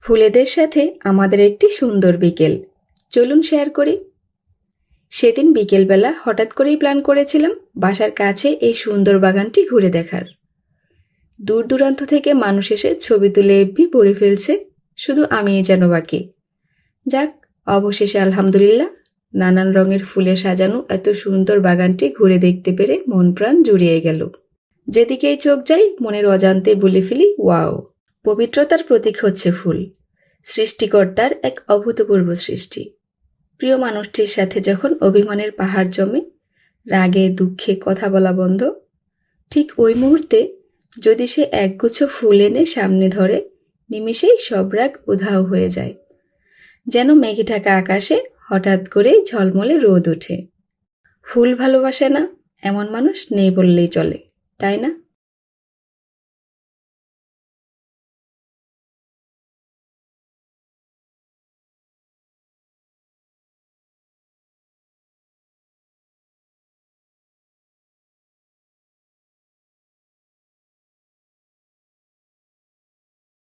ফুলেদের সাথে আমাদের একটি সুন্দর বিকেল। চলুন শেয়ার করি। সেদিন বিকেলবেলা হঠাৎ করেই প্ল্যান করেছিলাম বাসার কাছে এই সুন্দর বাগানটি ঘুরে দেখার। দূর দূরান্ত থেকে মানুষ এসে ছবি তুলে এফবি ভরে ফেলছে, শুধু আমিই যেন বাকি। যাক, অবশেষে আলহামদুলিল্লাহ, নানান রঙের ফুলে সাজানো এত সুন্দর বাগানটি ঘুরে দেখতে পেরে মন প্রাণ জুড়িয়ে গেল। যেদিকেই চোখ যাই, মনের অজান্তে বলে ফেলি, ওয়াও। পবিত্রতার প্রতীক হচ্ছে ফুল, সৃষ্টিকর্তার এক অভূতপূর্ব সৃষ্টি। প্রিয় মানুষটির সাথে যখন অভিমানের পাহাড় জমে, রাগে, দুঃখে কথা বলা বন্ধ, ঠিক ওই মুহূর্তে যদি সে একগুচ্ছ ফুল এনে সামনে ধরে, নিমিষেই সব রাগ উধাও হয়ে যায়। যেন মেঘে ঢাকা আকাশে হঠাৎ করে ঝলমলে রোদ ওঠে। ফুল ভালোবাসে না, এমন মানুষ নেই বললেই চলে, তাই না?